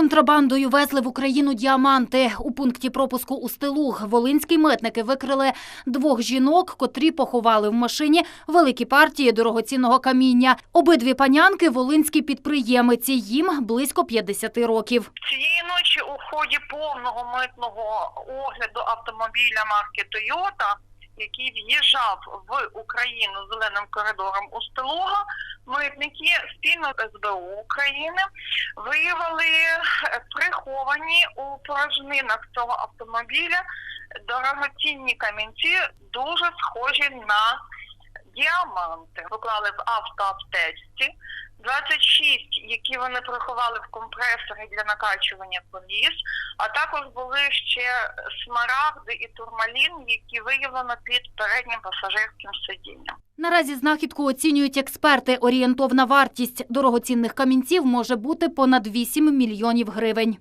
Контрабандою везли в Україну діаманти. У пункті пропуску у Стилуг волинські митники викрили двох жінок, котрі поховали в машині великі партії дорогоцінного каміння. Обидві панянки – волинські підприємиці. Їм близько 50 років. Цієї ночі у ході повного митного огляду автомобіля марки Toyota, який в'їжджав в Україну зеленим коридором у Стилуга, митники спільно з СБУ України виявили е, приховані у порожнинах цього автомобіля дорогоцінні камінці, дуже схожі на діаманти. Поклали в автоаптечці. 26, які вони приховали в компресорі для накачування коліс, а також були ще смарагди і турмалін, які виявлено під переднім пасажирським сидінням. Наразі знахідку оцінюють експерти. Орієнтовна вартість дорогоцінних камінців може бути понад 8 мільйонів гривень.